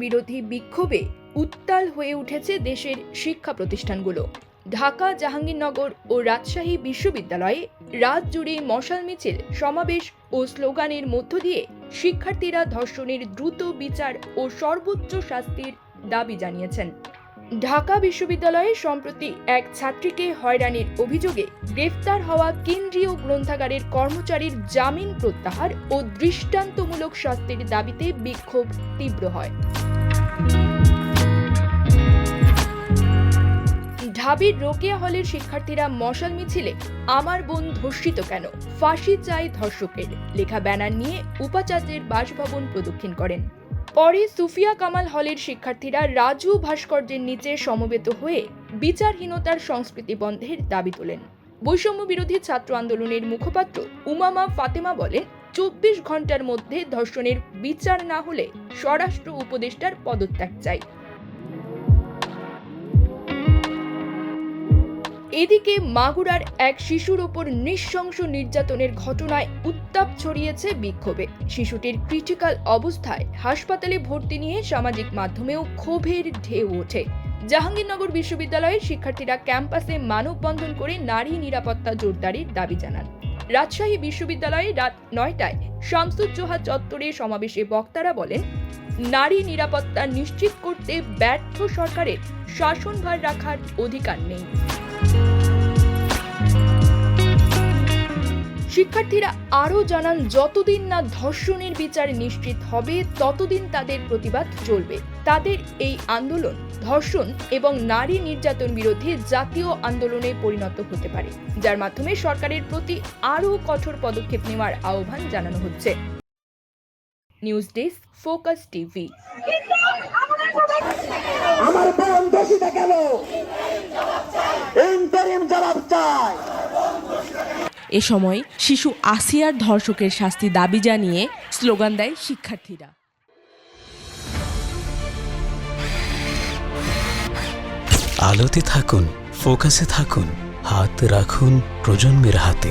বিরোধী বিক্ষোভে উত্তাল হয়ে উঠেছে দেশের শিক্ষা প্রতিষ্ঠানগুলো। ঢাকা, জাহাঙ্গীরনগর ও রাজশাহী বিশ্ববিদ্যালয়ে রাত জুড়ে মশাল মিছিল, সমাবেশ ও স্লোগানের মধ্য দিয়ে শিক্ষার্থীরা ধর্ষণের দ্রুত বিচার ও সর্বোচ্চ শাস্তির দাবি জানিয়েছেন। ঢাকা বিশ্ববিদ্যালয়ে সম্প্রতি এক ছাত্রীকে হয়রানির অভিযোগে গ্রেফতার হওয়া কেন্দ্রীয় গ্রন্থাগারের কর্মচারীর জামিন প্রত্যাহার ও দৃষ্টান্তমূলক শাস্তির দাবিতে বিক্ষোভ তীব্র হয়। ঢাবির রোকেয়া হলের শিক্ষার্থীরা মশাল মিছিলে, আমার বোন ধর্ষিত কেন? ফাঁসি চাই ধর্ষকের। লেখা ব্যানার নিয়ে উপাচার্যের বাসভবন প্রদক্ষিণ করেন। পরে সুফিয়া কামাল হলের শিক্ষার্থীরা রাজু ভাস্কর্যের নিচে সমবেত হয়ে বিচারহীনতার সংস্কৃতি বন্ধের দাবি তোলেন। বৈষম্য বিরোধী ছাত্র আন্দোলনের মুখপাত্র উমামা ফাতেমা বলেন, চব্বিশ ঘণ্টার মধ্যে ধর্ষণের বিচার না হলে স্বরাষ্ট্র উপদেষ্টার পদত্যাগ চাই। এদিকে মাগুরার এক শিশুর ওপর নৃশংস নির্যাতনের ঘটনায় উত্তাপ ছড়িয়েছে বিক্ষোভে। শিশুটির ক্রিটিক্যাল অবস্থায় হাসপাতালে ভর্তি নিয়ে সামাজিক মাধ্যমেও ক্ষোভের ঢেউ ওঠে। জাহাঙ্গীরনগর বিশ্ববিদ্যালয়ের শিক্ষার্থীরা ক্যাম্পাসে মানববন্ধন করে নারী নিরাপত্তা জোরদারির দাবি জানান। রাজশাহী বিশ্ববিদ্যালয়ে রাত নয়টায় শামসুজ্জোহা চত্বরে সমাবেশে বক্তারা বলেন, নারী নিরাপত্তা নিশ্চিত করতে ব্যর্থ সরকারের শাসনভার রাখার অধিকার নেই। শিক্ষার্থীরা আরও জানান, যতদিন না ধর্ষণের বিচার নিশ্চিত হবে, ততদিন তাদের প্রতিবাদ চলবে। তাদের এই আন্দোলন, ধর্ষণ এবং নারী নির্যাতন বিরোধী জাতীয় আন্দোলনে পরিণত হতে পারে, যার মাধ্যমে সরকারের প্রতি আরও কঠোর পদক্ষেপ নেওয়ার আহ্বান জানানো হচ্ছে। News desk, focus TV. আমার এ সময় শিশু আসিয়ার ধর্ষকের শাস্তি দাবি জানিয়ে স্লোগান দেয় শিক্ষার্থীরা। আলোতে থাকুন, ফোকাসে থাকুন, হাত রাখুন প্রজন্মের হাতে।